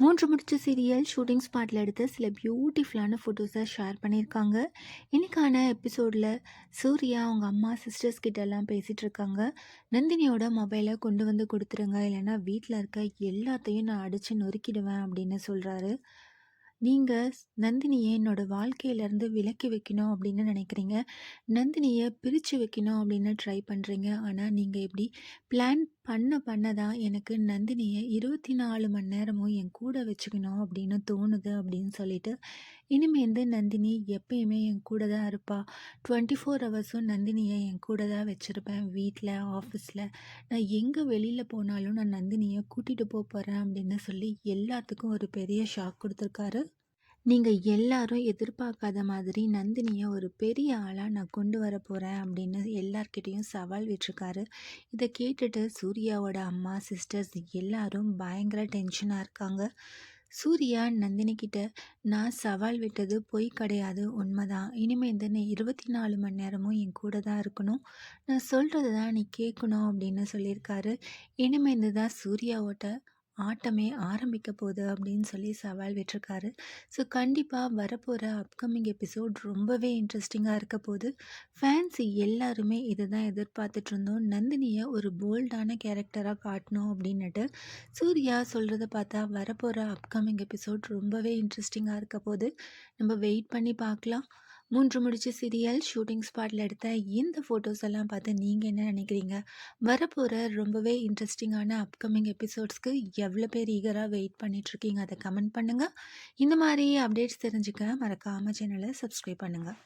மூன்று முடிச்ச serial shooting ஸ்பாட்டில் எடுத்த சில பியூட்டிஃபுல்லான ஃபோட்டோஸை ஷேர் பண்ணியிருக்காங்க. இன்னைக்கான எபிசோடில் சூர்யா அவங்க அம்மா சிஸ்டர்ஸ் கிட்ட எல்லாம் பேசிகிட்டு இருக்காங்க. நந்தினியோட மொபைலை கொண்டு வந்து கொடுத்துருங்க. இல்லைன்னா வீட்டில் இருக்க எல்லாத்தையும் நான் அடித்து நொறுக்கிடுவேன் அப்படின்னு சொல்கிறாரு நீங்கள் நந்தினியை என்னோடய வாழ்க்கையிலேருந்து விலக்கி வைக்கணும் அப்படின்னு நினைக்கிறீங்க. நந்தினியை பிரித்து வைக்கணும் அப்படின்னு ட்ரை பண்ணுறீங்க ஆனால் நீங்கள் எப்படி பிளான் பண்ண பண்ண தான் எனக்கு நந்தினியை இருபத்தி நாலு மணி நேரமும் என் கூட வச்சுக்கணும் அப்படின்னு தோணுது அப்படின்னு சொல்லிட்டு இனிமேந்து நந்தினி எப்பயுமே என் கூட தான் இருப்பாள் டுவெண்ட்டி ஃபோர் ஹவர்ஸும் நந்தினியை என் கூட தான் வச்சுருப்பேன் வீட்டில் ஆஃபீஸில் நான் எங்கே வெளியில் போனாலும் நான் நந்தினியை கூட்டிகிட்டு போக போகிறேன் அப்படின்னு சொல்லி எல்லாத்துக்கும் ஒரு பெரிய ஷாக் கொடுத்துருக்காரு. நீங்கள் எல்லாரும் எதிர்பார்க்காத மாதிரி நந்தினியை ஒரு பெரிய ஆளாக நான் கொண்டு வர போகிறேன் அப்படின்னு எல்லார்கிட்டேயும் சவால் விட்டுருக்காரு. இதை கேட்டுட்டு சூர்யாவோட அம்மா சிஸ்டர்ஸ் எல்லாரும் பயங்கர டென்ஷனாக இருக்காங்க. சூர்யா நந்தினி கிட்ட நான் சவால் விட்டது பொய் கிடையாது உண்மைதான். இனிமேல் நீ இருபத்தி நாலு மணி நேரமும் என் கூட தான் இருக்கணும். நான் சொல்கிறது தான் நீ கேட்கணும் அப்படின்னு சொல்லியிருக்காரு. இனிமேந்து தான் சூர்யாவோட ஆட்டமே ஆரம்பிக்க போகுது அப்படின்னு சொல்லி சவால் விட்டுருக்காரு. ஸோ கண்டிப்பாக வரப்போகிற அப்கமிங் எபிசோட் ரொம்பவே இன்ட்ரெஸ்டிங்காக இருக்க போகுது. ஃபேன்ஸ் எல்லாருமே இதை தான் எதிர்பார்த்துட்டு இருந்தோம். நந்தினியை ஒரு போல்டான கேரக்டராக காட்டணும் அப்படின்னுட்டு சூர்யா சொல்கிறத பார்த்தா வரப்போகிற அப்கமிங் எபிசோட் ரொம்பவே இன்ட்ரெஸ்டிங்காக இருக்க போது நம்ம வெயிட் பண்ணி பார்க்கலாம். மூன்று முடிச்சு சீரியல் ஷூட்டிங் ஸ்பாட்டில் எடுத்த இந்த ஃபோட்டோஸ் எல்லாம் பார்த்து நீங்கள் என்ன நினைக்கிறீங்க? வரப்போகிற ரொம்பவே இன்ட்ரெஸ்டிங்கான அப்கமிங் எபிசோட்ஸ்க்கு எவ்வளோ பேர் ஈகராக வெயிட் பண்ணிகிட்ருக்கீங்க அதை கமெண்ட் பண்ணுங்கள் இந்த மாதிரி அப்டேட்ஸ் தெரிஞ்சுக்க மறக்காமல் சேனலை சப்ஸ்கிரைப் பண்ணுங்கள்